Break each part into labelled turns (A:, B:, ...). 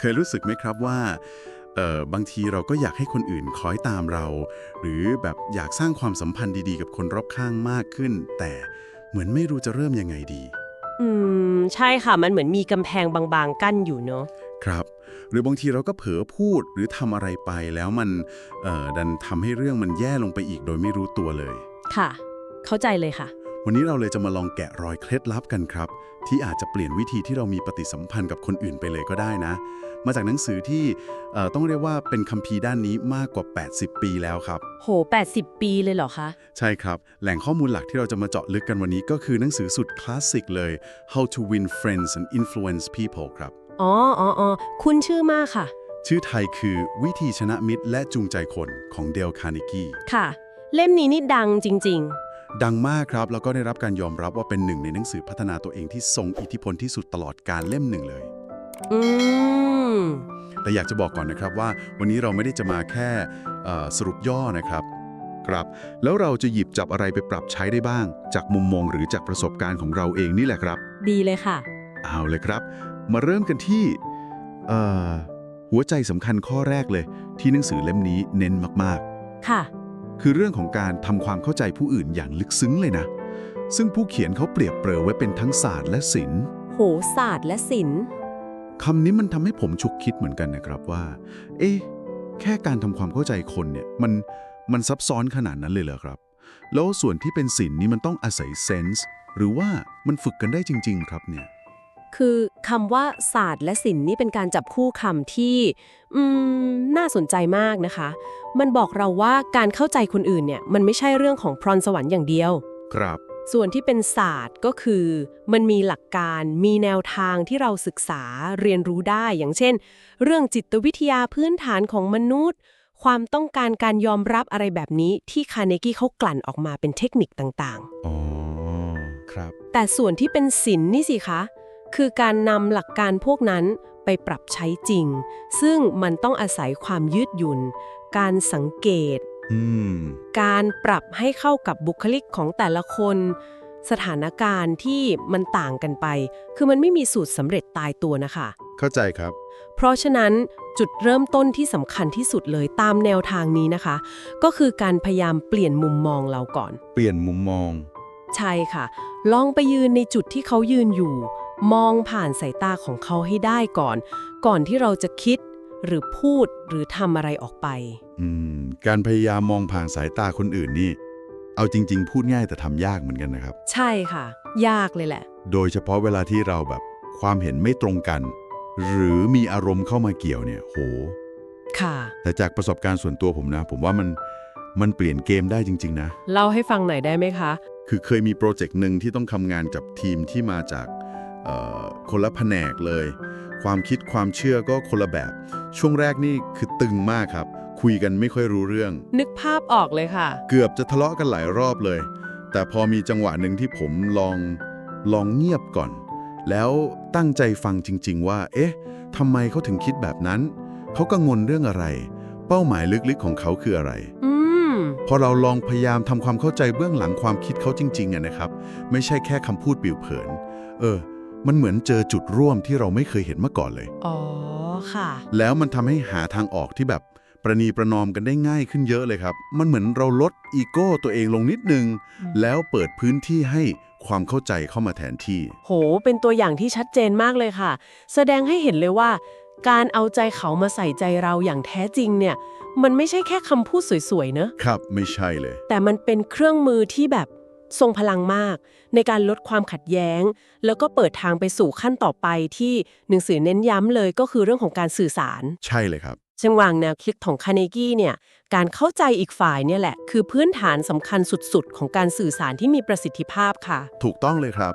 A: เคยรู้สึกไหมครับว่าเออบางทีเราก็อยากให้คนอื่นคอยตามเรา หรือแบบอยากสร้างความสัมพันธ์ดีๆ กับคนรอบข้างมากขึ้น แต่เหมือนไม่รู้จะเริ่มยังไงดี
B: อืม ใช่ค่ะ มันเหมือนมีกำแพงบางๆ กั้นอยู่เนอะ
A: ครับ หรือบางทีเราก็เผลอพูดหรือทำอะไรไปแล้วมันเอ่อดันทำให้เรื่องมันแย่ลงไปอีกโดยไม่รู้ตัวเลย
B: ค่ะ เข้าใจเลยค่ะ
A: วันนี้เราเลยจะมาลองแกะรอยเคล็ดลับกันครับ ที่อาจจะเปลี่ยนวิธีที่เรามีปฏิสัมพันธ์กับคนอื่นไปเลยก็ได้นะ มาจากหนังสือที่เอ่อต้องเรียกว่าเป็นคัมภีร์ด้านนี้มากกว่า 80 ปีแล้วครับ
B: โห 80 ปีเลยเหรอคะ
A: ใช่ครับ แหล่งข้อมูลหลักที่เราจะมาเจาะลึกกันวันนี้ก็คือหนังสือสุดคลาสสิกเลย How to Win Friends and Influence People ครับ
B: อ๋ออ๋ออ๋อคุณชื่อมากค่ะ
A: ชื่อไทยคือวิธีชนะมิตรและจูงใจคนของเดลคาร์เนกี
B: ค่ะ เล่มนี้นี่ดังจริง
A: ดังมากครับ แล้วก็ได้รับการยอมรับว่าเป็นหนึ่งในหนังสือพัฒนาตัวเองที่ทรงอิทธิพลที่สุดตลอดการเล่มหนึ่งเลย
B: ๆอืม
A: แต่อยากจะบอกก่อนนะครับว่า วันนี้เราไม่ได้จะมาแค่เอ่อสรุปย่อนะครับ ครับ แล้วเราจะหยิบจับอะไรไปปรับใช้ได้บ้าง จากมุมมองหรือจากประสบการณ์ของเราเองนี่แหละครับ
B: ดีเลยค่ะ
A: เอาเลยครับ มาเริ่มกันที่เอ่อหัวใจสำคัญข้อแรกเลย ที่หนังสือเล่มนี้เน้นมาก
B: ค่ะ
A: ๆ คือเรื่องของการทำความเข้าใจผู้อื่นอย่างลึกซึ้งเลยนะ ซึ่งผู้เขียนเขาเปรียบเปรยไว้เป็นทั้งศาสตร์และศิลป์
B: โหศาสตร์และศิลป์
A: คำนี้มันทำให้ผมฉุกคิดเหมือนกันนะครับว่า เอ๊ะแค่การทำความเข้าใจคนเนี่ยมันมันซับซ้อนขนาดนั้นเลยเหรอครับ แล้วส่วนที่เป็นศิลป์นี่มันต้องอาศัยเซนส์หรือว่ามันฝึกกันได้จริง ๆ ครับเนี่ย
B: คือคำว่าศาสตร์และศิลป์นี่เป็นการจับคู่คำที่อืมน่าสนใจมากนะคะ มันบอกเราว่าการเข้าใจคนอื่นเนี่ยมันไม่ใช่เรื่องของพรสวรรค์อย่างเดียว
A: ครับ
B: ส่วนที่เป็นศาสตร์ก็คือ มันมีหลักการมีแนวทางที่เราศึกษาเรียนรู้ได้ อย่างเช่น เรื่องจิตวิทยาพื้นฐานของมนุษย์ ความต้องการการยอมรับอะไรแบบนี้ที่คาร์เนกี้เขากลั่นออกมาเป็นเทคนิคต่าง
A: อ๋อครับ
B: ๆแต่ส่วนที่เป็นศิลป์นี่สิคะ คือการนำหลักการพวกนั้นไปปรับใช้จริง ซึ่งมันต้องอาศัยความยืดหยุ่น การสังเกต
A: อืม
B: การปรับให้เข้ากับบุคลิกของแต่ละคน สถานการณ์ที่มันต่างกันไป คือมันไม่มีสูตรสำเร็จตายตัวนะคะ
A: เข้าใจครับ
B: เพราะฉะนั้นจุดเริ่มต้นที่สำคัญที่สุดเลยตามแนวทางนี้นะคะ ก็คือการพยายามเปลี่ยนมุมมองเราก่อน
A: เปลี่ยนมุมมอง
B: ใช่ค่ะ ลองไปยืนในจุดที่เขายืนอยู่ มองผ่านสายตาของเขาให้ได้ก่อน ก่อนที่เราจะคิดหรือพูดหรือทำอะไรออกไป
A: อืม การพยายามมองผ่านสายตาคนอื่นนี่ เอาจริง ๆ พูดง่ายแต่ทำยากเหมือนกันนะครับ
B: ใช่ค่ะ ยากเลยแหละ
A: โดยเฉพาะเวลาที่เราแบบความเห็นไม่ตรงกัน หรือมีอารมณ์เข้ามาเกี่ยวเนี่ย โห
B: ค่ะ
A: แต่จากประสบการณ์ส่วนตัวผมนะ ผมว่ามันมันเปลี่ยนเกมได้จริง ๆ นะ
B: เล่าให้ฟังหน่อยได้ไหมคะ
A: คือเคยมีโปรเจกต์หนึ่งที่ต้องทำงานกับทีมที่มาจากเอ่อ คนละแผนกเลย ความคิดความเชื่อก็คนละแบบ ช่วงแรกนี่คือตึงมากครับ คุยกันไม่ค่อยรู้เรื่อง
B: นึกภาพออกเลยค่ะ
A: เกือบจะทะเลาะกันหลายรอบเลย แต่พอมีจังหวะหนึ่งที่ผมลองลองเงียบก่อน แล้วตั้งใจฟังจริง ๆ ว่า เอ๊ะทำไมเขาถึงคิดแบบนั้น เขากังวลเรื่องอะไร เป้าหมายลึกๆของเขาคืออะไร
B: อืม
A: พอเราลองพยายามทำความเข้าใจเบื้องหลังความคิดเขาจริงๆอะนะครับ ไม่ใช่แค่คำพูดปิวเผิน เออ มันเหมือนเจอจุดร่วมที่เราไม่เคยเห็นมาก่อนเลย
B: อ๋อ ค่ะ
A: แล้วมันทำให้หาทางออกที่แบบประนีประนอมกันได้ง่ายขึ้นเยอะเลยครับ มันเหมือนเราลดอีโก้ตัวเองลงนิดนึง
B: อืม
A: แล้วเปิดพื้นที่ให้ความเข้าใจเข้ามาแทนที่
B: โห เป็นตัวอย่างที่ชัดเจนมากเลยค่ะ แสดงให้เห็นเลยว่า การเอาใจเขามาใส่ใจเราอย่างแท้จริงเนี่ย มันไม่ใช่แค่คำพูดสวยๆ เนอะ
A: ครับ ไม่ใช่เลย
B: แต่มันเป็นเครื่องมือที่แบบ ทรงพลังมาก ในการลดความขัดแย้ง แล้วก็เปิดทางไปสู่ขั้นต่อไปที่หนังสือเน้นย้ำเลยก็คือเรื่องของการสื่อสาร
A: ใช่เลยครับ
B: ซึ่งวางแนวคิดของคาเนกี้เนี่ยการเข้าใจอีกฝ่ายเนี่ยแหละ คือพื้นฐานสำคัญสุดๆ ของการสื่อสารที่มีประสิทธิภาพค่ะ
A: ถูกต้องเลยครับ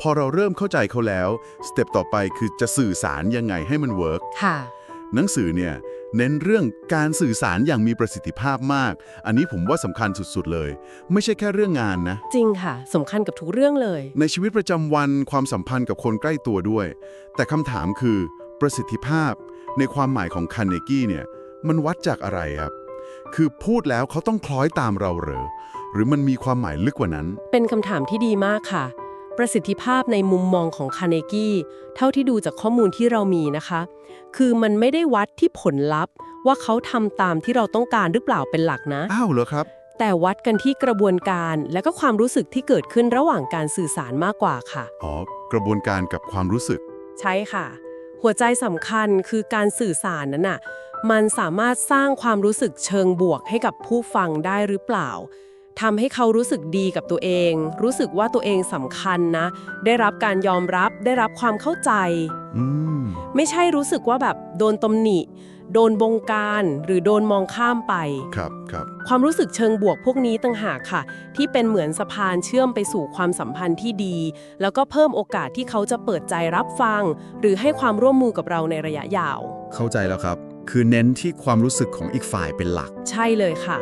A: พอเราเริ่มเข้าใจเขาแล้วสเต็ปต่อไปคือจะสื่อสารยังไงให้มันเวิร์ก
B: ค่ะ
A: หนังสือเนี่ย เน้นเรื่องการสื่อสารอย่างมีประสิทธิภาพมาก อันนี้ผมว่าสำคัญสุดๆเลย ไม่ใช่แค่เรื่องงานนะ
B: จริงค่ะสำคัญกับทุกเรื่องเลย
A: ในชีวิตประจำวันความสัมพันธ์กับคนใกล้ตัวด้วย แต่คำถามคือประสิทธิภาพ ในความหมายของคาร์เนกี้เนี่ย มันวัดจากอะไรครับ คือพูดแล้วเขาต้องคล้อยตามเราเหรอ หรือมันมีความหมายลึกกว่านั้น
B: เป็นคำถามที่ดีมากค่ะ ประสิทธิภาพในมุมมองของคาเนกี้เท่าที่ดูจากข้อมูลที่เรามีนะคะ คือมันไม่ได้วัดที่ผลลัพธ์ ว่าเขาทำตามที่เราต้องการหรือเปล่าเป็นหลักนะ
C: อ้าวเหรอครับ
B: แต่วัดกันที่กระบวนการและก็ความรู้สึกที่เกิดขึ้นระหว่างการสื่อสารมากกว่าค่ะ
C: อ๋อ กระบวนการกับความรู้สึก
B: ใช่ค่ะ หัวใจสำคัญคือการสื่อสารนั้นน่ะมันสามารถสร้างความรู้สึกเชิงบวกให้กับผู้ฟังได้หรือเปล่า ทำให้เขารู้สึกดีกับตัวเอง รู้สึกว่าตัวเองสำคัญนะ ได้รับการยอมรับได้รับความเข้าใจ
C: อืม
B: ไม่ใช่รู้สึกว่าแบบโดนตำหนิ โดนบงการ หรือโดนมองข้ามไป
C: ครับครับ
B: ความรู้สึกเชิงบวกพวกนี้ต่างหากค่ะ ที่เป็นเหมือนสะพานเชื่อมไปสู่ความสัมพันธ์ที่ดี แล้วก็เพิ่มโอกาสที่เขาจะเปิดใจรับฟัง หรือให้ความร่วมมือกับเราในระยะยาว
A: เข้าใจแล้วครับ คือเน้นที่ความรู้สึกของอีกฝ่ายเป็นหลัก
B: ใช่เลยค่ะ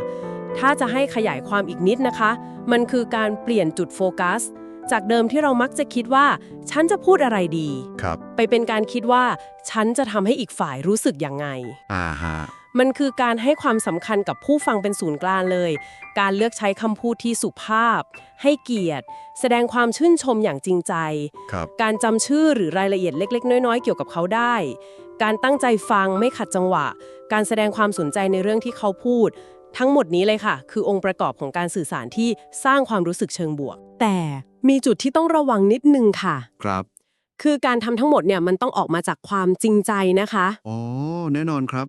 B: ถ้าจะให้ขยายความอีกนิดนะคะ มันคือการเปลี่ยนจุดโฟกัส จากเดิมที่เรามักจะคิดว่า ฉันจะพูดอะไรดี
C: ครับ
B: ไปเป็นการคิดว่า ฉันจะทำให้อีกฝ่ายรู้สึกยังไง
C: อ่าฮะ
B: มันคือการให้ความสำคัญกับผู้ฟังเป็นศูนย์กลางเลย การเลือกใช้คำพูดที่สุภาพ ให้เกียรติ แสดงความชื่นชมอย่างจริงใจ
C: ครับ
B: การจำชื่อหรือรายละเอียดเล็ก ๆ น้อย ๆ เกี่ยวกับเขาได้ การตั้งใจฟังไม่ขัดจังหวะ การแสดงความสนใจในเรื่องที่เขาพูด ทั้งหมดนี้เลยค่ะ คือองค์ประกอบของการสื่อสารที่สร้างความรู้สึกเชิงบวก แต่มีจุดที่ต้องระวังนิดนึงค่ะ
A: ครับ
B: คือการทำทั้งหมดเนี่ยมันต้องออกมาจากความจริงใจนะคะ
A: อ๋อ แน่นอนครับ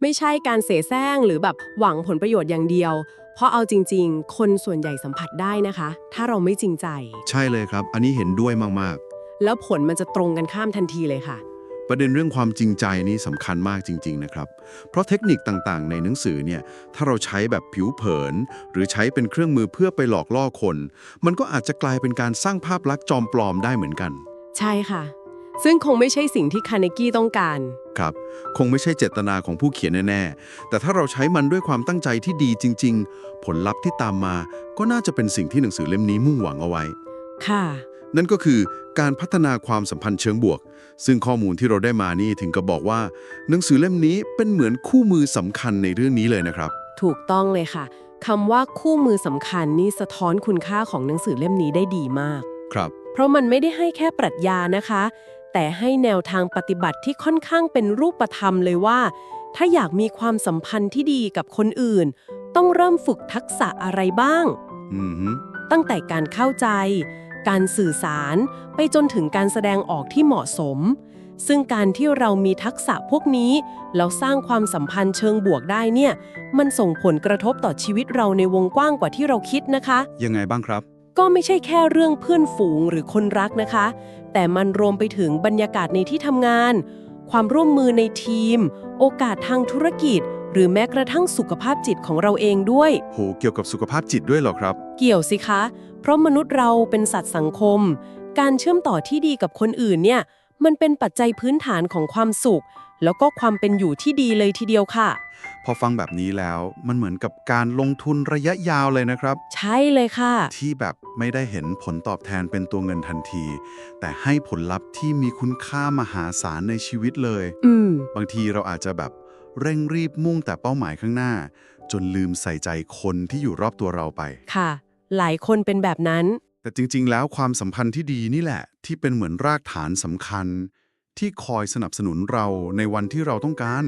B: ไม่ใช่การเสแสร้งหรือแบบหวังผลประโยชน์อย่างเดียว เพราะเอาจริง ๆ คนส่วนใหญ่สัมผัสได้นะคะ ถ้าเราไม่จริงใจ
A: ใช่เลยครับ อันนี้เห็นด้วยมาก
B: แล้วผลมันจะตรงกันข้ามทันทีเลยค่ะ
A: ๆ ประเด็นเรื่องความจริงใจนี่สำคัญมากจริง ๆ นะครับ เพราะเทคนิคต่างๆ ในหนังสือเนี่ย ถ้าเราใช้แบบผิวเผิน หรือใช้เป็นเครื่องมือเพื่อไปหลอกล่อคน มันก็อาจจะกลายเป็นการสร้างภาพลักษณ์จอมปลอมได้เหมือนกัน
B: ใช่ค่ะ ซึ่งคงไม่ใช่สิ่งที่คาเนกี้ต้องการ
A: ครับ คงไม่ใช่เจตนาของผู้เขียนแน่ๆ แต่ถ้าเราใช้มันด้วยความตั้งใจที่ดีจริง ๆ ผลลัพธ์ที่ตามมา ก็น่าจะเป็นสิ่งที่หนังสือเล่มนี้มุ่งหวังเอาไว้
B: ค่ะ
A: นั่นก็คือการพัฒนาความสัมพันธ์เชิงบวก ซึ่งข้อมูลที่เราได้มานี่ถึงกับบอกว่า หนังสือเล่มนี้เป็นเหมือนคู่มือสำคัญในเรื่องนี้เลยนะครับ
B: ถูกต้องเลยค่ะคำว่าคู่มือสำคัญนี่สะท้อนคุณค่าของหนังสือเล่มนี้ได้ดีมาก
A: ครับ
B: เพราะมันไม่ได้ให้แค่ปรัชญานะคะ แต่ให้แนวทางปฏิบัติที่ค่อนข้างเป็นรูปธรรมเลยว่า ถ้าอยากมีความสัมพันธ์ที่ดีกับคนอื่น ต้องเริ่มฝึกทักษะอะไรบ้าง
A: อืมฮึ
B: ตั้งแต่การเข้าใจ การสื่อสาร ไปจนถึงการแสดงออกที่เหมาะสม ซึ่งการที่เรามีทักษะพวกนี้ แล้วสร้างความสัมพันธ์เชิงบวกได้เนี่ย มันส่งผลกระทบต่อชีวิตเราในวงกว้างกว่าที่เราคิดนะคะ
A: ยังไงบ้างครับ
B: ก็ไม่ใช่แค่เรื่องเพื่อนฝูงหรือคนรักนะคะ แต่มันรวมไปถึงบรรยากาศในที่ทำงาน ความร่วมมือในทีม โอกาสทางธุรกิจ หรือแม้กระทั่งสุขภาพจิตของเราเองด้วย
A: โห เกี่ยวกับสุขภาพจิตด้วยเหรอครับ
B: เกี่ยวสิคะ เพราะมนุษย์เราเป็นสัตว์สังคม การเชื่อมต่อที่ดีกับคนอื่นเนี่ย มันเป็นปัจจัยพื้นฐานของความสุข แล้วก็ความเป็นอยู่ที่ดีเลยทีเดียวค่ะ
A: พอฟังแบบนี้แล้วมันเหมือนกับการลงทุนระยะยาวเลยนะครับ
B: ใช่เลยค่ะ
A: ที่แบบไม่ได้เห็นผลตอบแทนเป็นตัวเงินทันที แต่ให้ผลลัพธ์ที่มีคุณค่ามหาศาลในชีวิตเลย
B: อืม
A: บางทีเราอาจจะแบบเร่งรีบมุ่งแต่เป้าหมายข้างหน้า จนลืมใส่ใจคนที่อยู่รอบตัวเราไป
B: ค่ะ หลายคนเป็นแบบนั้น
A: แต่จริง ๆ แล้วความสัมพันธ์ที่ดีนี่แหละ ที่เป็นเหมือนรากฐานสำคัญ ที่คอยสนับสนุนเราในวันที่เราต้องการ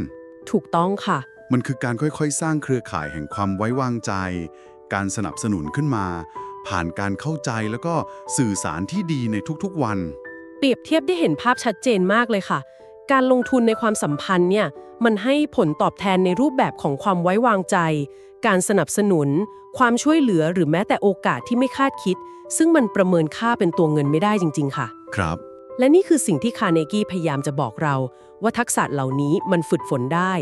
B: ถูกต้องค่ะ
A: มันคือการค่อยๆ สร้างเครือข่ายแห่งความไว้วางใจ การสนับสนุนขึ้นมา ผ่านการเข้าใจแล้วก็สื่อสารที่ดีในทุกๆ วัน
B: เปรียบเทียบได้เห็นภาพชัดเจนมากเลยค่ะ การลงทุนในความสัมพันธ์เนี่ยมันให้ผลตอบแทนในรูปแบบของความไว้วางใจ การสนับสนุน ความช่วยเหลือหรือแม้แต่โอกาสที่ไม่คาดคิด ซึ่งมันประเมินค่าเป็นตัวเงินไม่ได้จริง ๆ ค่ะ
A: ครับ
B: และนี่คือสิ่งที่คาร์เนกี้พยายามจะบอกเรา ว่าทักษะเหล่านี้มันฝึกฝนได้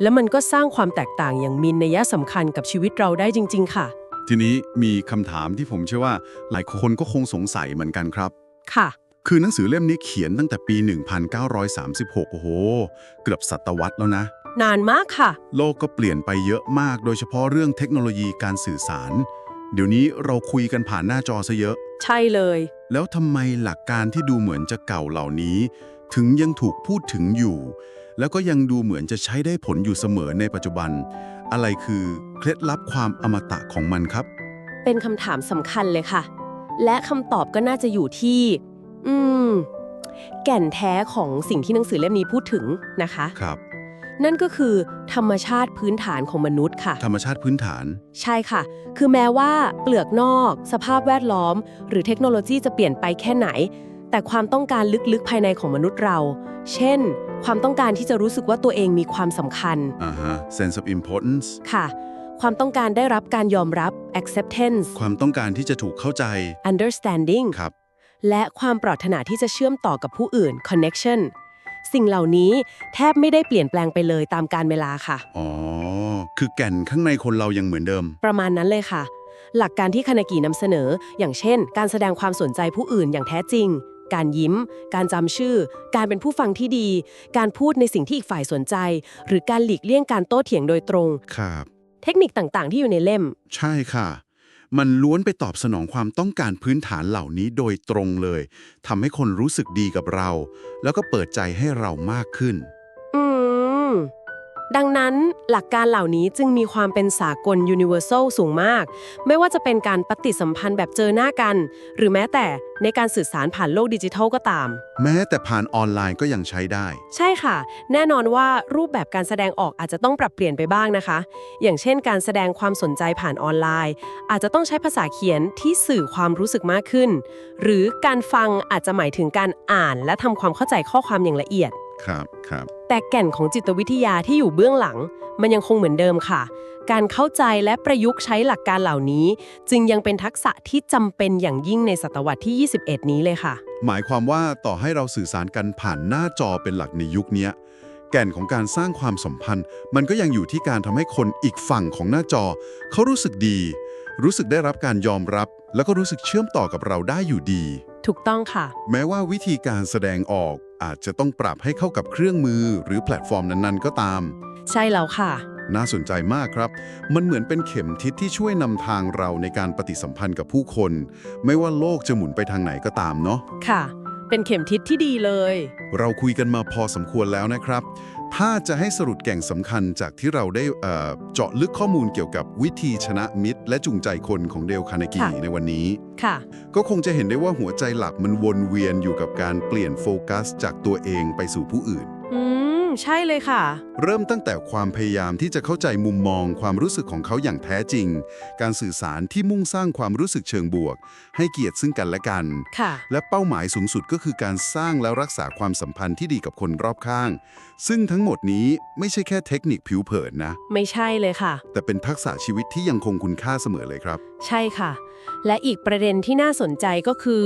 B: และมันก็สร้างความแตกต่างอย่างมีนัยสำคัญกับชีวิตเราได้จริง ๆ ค่ะ
A: ทีนี้มีคำถามที่ผมเชื่อว่า หลายคนก็คงสงสัยเหมือนกันครับ
B: ค่ะ
A: คือหนังสือเล่มนี้เขียนตั้งแต่ปี 1936 โอ้โห เกือบศตวรรษแล้วนะ
B: นานมากค่ะ
A: โลกก็เปลี่ยนไปเยอะมาก โดยเฉพาะเรื่องเทคโนโลยีการสื่อสาร เดี๋ยวนี้เราคุยกันผ่านหน้าจอซะเยอะ
B: ใช่เลย
A: แล้วทำไมหลักการที่ดูเหมือนจะเก่าเหล่านี้ ถึงยังถูกพูดถึงอยู่ แล้วก็ยังดูเหมือนจะใช้ได้ผลอยู่เสมอในปัจจุบัน อะไรคือเคล็ดลับความอมตะของมันครับ
B: เป็นคำถามสำคัญเลยค่ะ และคำตอบก็น่าจะอยู่ที่ อืม แก่นแท้ของสิ่งที่หนังสือเล่มนี้พูดถึงนะคะ
A: ครับ
B: นั่นก็คือธรรมชาติพื้นฐานของมนุษย์ค่ะ
A: ธรรมชาติพื้นฐาน
B: ใช่ค่ะ คือแม้ว่าเปลือกนอก สภาพแวดล้อม หรือเทคโนโลยีจะเปลี่ยนไปแค่ไหน แต่ความต้องการลึกๆภายในของมนุษย์เรา เช่น ความต้องการที่จะรู้สึกว่าตัวเองมีความสำคัญ
A: อ่าฮะ sense of importance
B: ค่ะ ความต้องการได้รับการยอมรับ acceptance
A: ความต้องการที่จะถูกเข้าใจ
B: understanding
A: ครับ
B: และความปรารถนาที่จะเชื่อมต่อกับผู้อื่น connection สิ่งเหล่านี้แทบไม่ได้เปลี่ยนแปลงไปเลยตามการเวลาค่ะ
A: อ๋อ คือแก่นข้างในคนเรายังเหมือนเดิม
B: ประมาณนั้นเลยค่ะ หลักการที่คานากินำเสนอ อย่างเช่น การแสดงความสนใจผู้อื่นอย่างแท้จริง การยิ้ม การจำชื่อ การเป็นผู้ฟังที่ดี การพูดในสิ่งที่อีกฝ่ายสนใจ หรือการหลีกเลี่ยงการโต้เถียงโดยตรง
A: ครับ
B: เทคนิคต่างๆ ที่อยู่ในเล่ม
A: ใช่ค่ะ มันล้วนไปตอบสนองความต้องการพื้นฐานเหล่านี้โดยตรงเลยทำให้คนรู้สึกดีกับเรา แล้วก็เปิดใจให้เรามากขึ้น
B: อืม ดังนั้นหลักการเหล่านี้จึงมีความเป็นสากล universal สูงมาก ไม่ว่าจะเป็นการปฏิสัมพันธ์แบบเจอหน้ากัน หรือแม้แต่ในการสื่อสารผ่านโลกดิจิทัลก็ตาม
A: แม้แต่ผ่านออนไลน์ก็ยังใช้ได้
B: ใช่ค่ะ แน่นอนว่ารูปแบบการแสดงออกอาจจะต้องปรับเปลี่ยนไปบ้างนะคะ อย่างเช่น การแสดงความสนใจผ่านออนไลน์ อาจจะต้องใช้ภาษาเขียนที่สื่อความรู้สึกมากขึ้น หรือการฟังอาจจะหมายถึงการอ่าน และทำความเข้าใจข้อความอย่างละเอียด
A: ครับครับ
B: แต่แก่นของจิตวิทยาที่อยู่เบื้องหลัง มันยังคงเหมือนเดิมค่ะ การเข้าใจและประยุกต์ใช้หลักการเหล่านี้ จึงยังเป็นทักษะที่จำเป็นอย่างยิ่งในศตวรรษที่ 21 นี้เลยค่ะ
A: หมายความว่าต่อให้เราสื่อสารกันผ่านหน้าจอเป็นหลักในยุคเนี้ยแก่นของการสร้างความสัมพันธ์ มันก็ยังอยู่ที่การทำให้คนอีกฝั่งของหน้าจอ เขารู้สึกดี รู้สึกได้รับการยอมรับ แล้วก็รู้สึกเชื่อมต่อกับเราได้อยู่ดี
B: ถูกต้องค่ะ
A: แม้ว่าวิธีการแสดงออก อาจจะต้องปรับให้เข้ากับเครื่องมือหรือแพลตฟอร์มนั้นๆ ก็ตาม
B: ใช่แล้วค่ะ
A: น่าสนใจมากครับ มันเหมือนเป็นเข็มทิศที่ช่วยนำทางเราในการปฏิสัมพันธ์กับผู้คน ไม่ว่าโลกจะหมุนไปทางไหนก็ตามเนาะ
B: ค่ะ เป็นเข็มทิศที่ดีเลย
A: เราคุยกันมาพอสมควรแล้วนะครับ ถ้าจะให้สรุปแก่งสำคัญจากที่เราได้เอ่อเจาะลึกข้อมูลเกี่ยวกับวิธีชนะมิตร และจูงใจคนของเดลคานากิ
B: ค่ะ
A: ในวันนี้
B: ค่ะ
A: ก็คงจะเห็นได้ว่าหัวใจหลักมันวนเวียนอยู่กับการเปลี่ยนโฟกัสจากตัวเองไปสู่ผู้อื่น
B: อืม ใช่เลยค่ะ
A: เริ่มตั้งแต่ความพยายามที่จะเข้าใจมุมมองความรู้สึกของเขาอย่างแท้จริง การสื่อสารที่มุ่งสร้างความรู้สึกเชิงบวก ให้เกียรติซึ่งกันและกัน
B: ค่ะ
A: และเป้าหมายสูงสุดก็คือการสร้างและรักษาความสัมพันธ์ที่ดีกับคนรอบข้าง ซึ่งทั้งหมดนี้ไม่ใช่แค่เทคนิคผิวเผินนะ
B: ไม่ใช่เลยค่ะ
A: แต่เป็นทักษะชีวิตที่ยังคงคุณค่าเสมอเลยครับ
B: ใช่ค่ะ และอีกประเด็นที่น่าสนใจก็คือ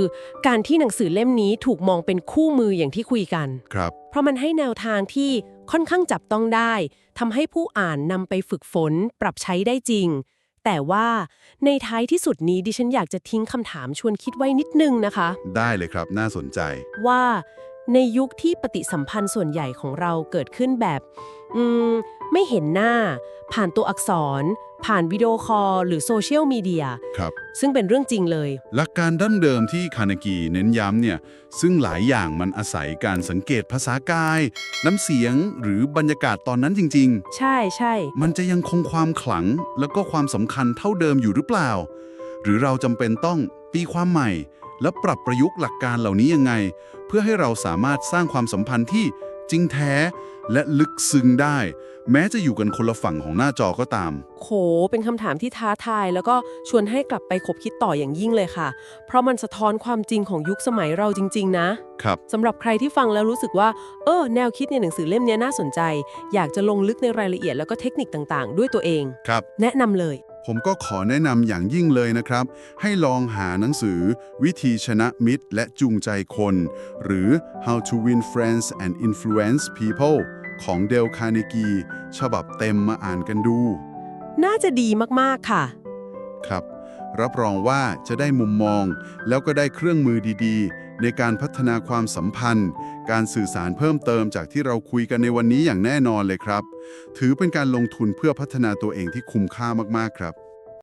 B: การที่หนังสือเล่มนี้ถูกมองเป็นคู่มืออย่างที่คุยกัน
A: ครับ
B: เพราะมันให้แนวทางที่ค่อนข้างจับต้องได้ทำให้ผู้อ่านนำไปฝึกฝน ปรับใช้ได้จริง แต่ว่าในท้ายที่สุดนี้ดิฉันอยากจะทิ้งคำถามชวนคิดไว้นิดนึงนะคะ
A: ได้เลยครับน่าสนใจ
B: ว่า ในยุคที่ปฏิสัมพันธ์ส่วนใหญ่ของเราเกิดขึ้นแบบ อืม ไม่เห็นหน้า ผ่านตัวอักษร ผ่านวิดีโอคอลหรือโซเชียลมีเดีย
A: ครับ
B: ซึ่งเป็นเรื่องจริงเลย
A: หลักการดั้งเดิมที่คานากิเน้นย้ำเนี่ย ซึ่งหลายอย่างมันอาศัยการสังเกตภาษากาย น้ำเสียงหรือบรรยากาศตอนนั้นจริงๆ
B: ใช่ใช่
A: มันจะยังคงความขลัง แล้วก็ความสำคัญเท่าเดิมอยู่หรือเปล่า หรือเราจำเป็นต้องตีความใหม่ และปรับประยุกต์หลักการเหล่านี้ยังไง เพื่อให้เราสามารถสร้างความสัมพันธ์ที่จริงแท้และลึกซึ้งได้ แม้จะอยู่กันคนละฝั่งของหน้าจอก็ตาม
B: โห เป็นคำถามที่ท้าทาย แล้วก็ชวนให้กลับไปคบคิดต่ออย่างยิ่งเลยค่ะ เพราะมันสะท้อนความจริงของยุคสมัยเราจริง ๆ นะครับสำหรับใครที่ฟังแล้วรู้สึกว่า เออ แนวคิดในหนังสือเล่มนี้น่าสนใจ อยากจะลงลึกในรายละเอียดแล้วก็เทคนิคต่างๆ ด้วยตัวเอง
A: ครับ
B: แนะนำเลย
A: ผมก็ขอแนะนำอย่างยิ่งเลยนะครับ ให้ลองหาหนังสือ วิธีชนะมิตรและจูงใจคน หรือ How to Win Friends and Influence People ของเดลคาร์เนกีฉบับเต็มมาอ่านกันดู
B: น่าจะดีมาก ๆ ค่ะ
A: ครับ รับรองว่าจะได้มุมมอง แล้วก็ได้เครื่องมือดีๆ ในการพัฒนาความสัมพันธ์ การสื่อสารเพิ่มเติมจากที่เราคุยกันในวันนี้อย่างแน่นอนเลยครับ ถือเป็นการลงทุนเพื่อพัฒนาตัวเองที่คุ้มค่ามากๆครับ